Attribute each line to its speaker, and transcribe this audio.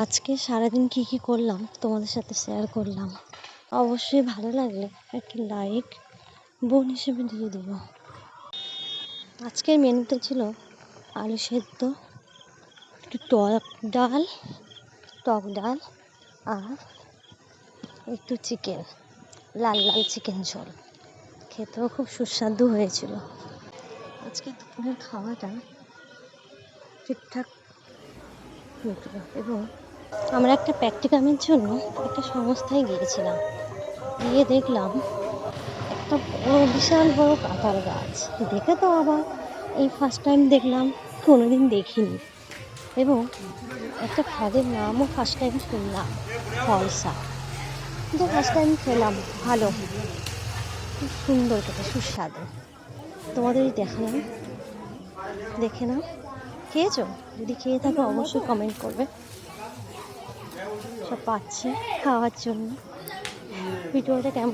Speaker 1: আজকে সারাদিন কি কি করলাম তোমাদের সাথে শেয়ার করলাম। অবশ্যই ভালো লাগলে একটি লাইক বোন হিসেবে দিয়ে দিও। আজকের মেনুতে ছিল আলু সেদ্ধ, একটু টক ডাল টক ডাল আর একটু চিকেন লাল লাল চিকেন ঝোল। খেতেও খুব সুস্বাদু হয়েছিল। আজকে দুপুরের খাওয়াটা ঠিকঠাক এবং আমরা একটা প্র্যাকটিকামের জন্য একটা সংস্থায় গিয়েছিলাম। গিয়ে দেখলাম একটা বড়, বিশাল বড় কাঁঠাল গাছ। দেখে তো আবার এই ফার্স্ট টাইম দেখলাম, কোনোদিন দেখিনি। এবং একটা ফলের নামও ফার্স্ট টাইম শুনলাম, ফলসা। যে ফার্স্ট টাইম খেলাম, ভালো। খুব সুন্দর, খেতে সুস্বাদু। তোমাদের দেখালাম। দেখে নাও। খেয়েছো? যদি খেয়ে থাকো, অবশ্যই কমেন্ট করবে। সব পাচ্ছে খাওয়ার জন্য। ভিডিওটা কেমন